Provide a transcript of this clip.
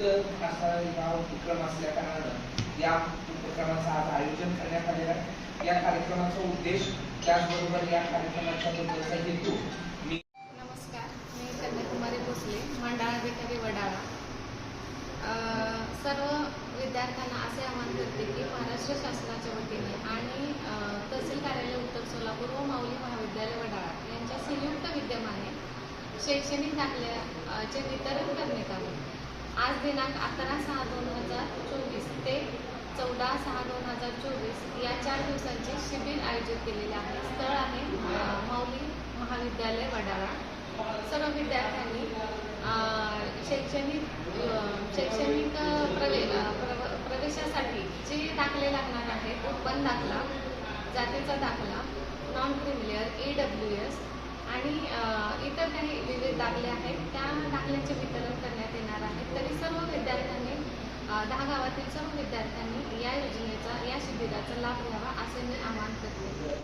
निमित्त असा उपक्रम असल्या कारणानं या उपक्रमाचं आज आयोजन करण्यात आलेलं आहे. या कार्यक्रमाचा उद्देश त्याचबरोबर या कार्यक्रमाच्या बद्दलचा हेतू मी नमस्कार मी कन्याकुमारी भोसले वडाळा. सर्व विद्यार्थ्यांना असे आवाहन करते की महाराष्ट्र शासनाच्या वतीने आणि तहसील कार्यालय उत्तर सोलापूर व माऊली महाविद्यालय वडाळा यांच्या संयुक्त विद्यमाने शैक्षणिक दाखल्याचे वितरण करण्यात आले. आज दिनांक अकरा सहा दोन हजार चोवीस ते चौदा सहा दोन हजार चोवीस या चार दिवसांचे शिबिर आयोजित केलेले आहे. स्थळ आहे माऊली महाविद्यालय वडाळा सर्व विद्यार्थ्यांनी शैक्षणिक शैक्षणिक प्रवे प्रवेशासाठी जे दाखले लागणार आहेत उत्पन्न दाखला जातीचा दाखला non creamy layer E W S आणि इतर काही विविध दाखले आहेत त्या दाखल्यांचे वितरण करण्यात येणार आहे तरी सर्व विद्यार्थ्यांनी अ, दहा गावातील सर्व विद्यार्थ्यांनी या योजनेचा या शिबिराचा लाभ घ्यावा असे मी आवाहन करते.